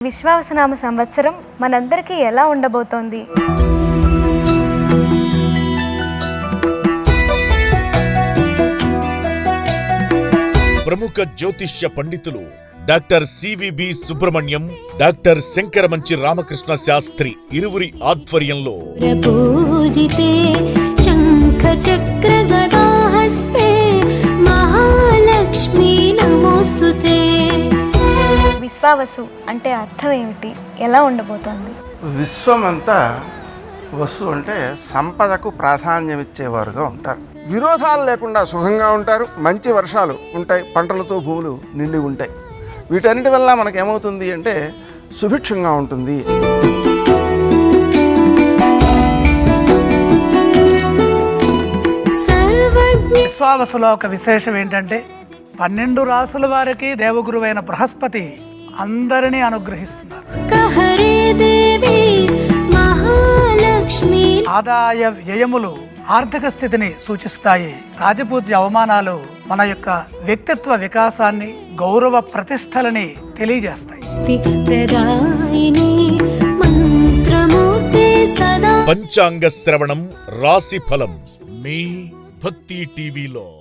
విశ్వాసనామ సంవత్సరం మనందరికీ ఎలా ఉండబోతోంది? ప్రముఖ జ్యోతిష్య పండితులు doctor CVB Subrahmanyam doctor Shankaramanchi Ramakrishna Shastri ఇరువురి ఆధ్వర్యంలో చక్ర విశ్వావసు అంటే అర్థం ఏమిటి? ఎలా ఉండబోతోంది? విశ్వం అంతా వసు అంటే సంపదకు ప్రాధాన్యం ఇచ్చేవారుగా ఉంటారు. విరోధాలు లేకుండా సుఖంగా ఉంటారు మంచి వర్షాలు ఉంటాయి పంటలతో భూములు నిండి ఉంటాయి. వీటన్నిటి వల్ల మనకు ఏమవుతుంది అంటే సుభిక్షంగా ఉంటుంది. విశ్వావసులో ఒక విశేషం ఏంటంటే పన్నెండు రాసుల వారికి దేవగురువైన బృహస్పతి అందరినీ అనుగ్రహిస్తున్నారు. ఆదాయ వ్యయములు ఆర్థిక స్థితిని సూచిస్తాయి. రాజపూజ్య అవమానాలు మన యొక్క వ్యక్తిత్వ వికాసాన్ని గౌరవ ప్రతిష్టలని తెలియజేస్తాయి. పంచాంగ శ్రవణం రాశి ఫలం మీ భక్తి టీవీలో.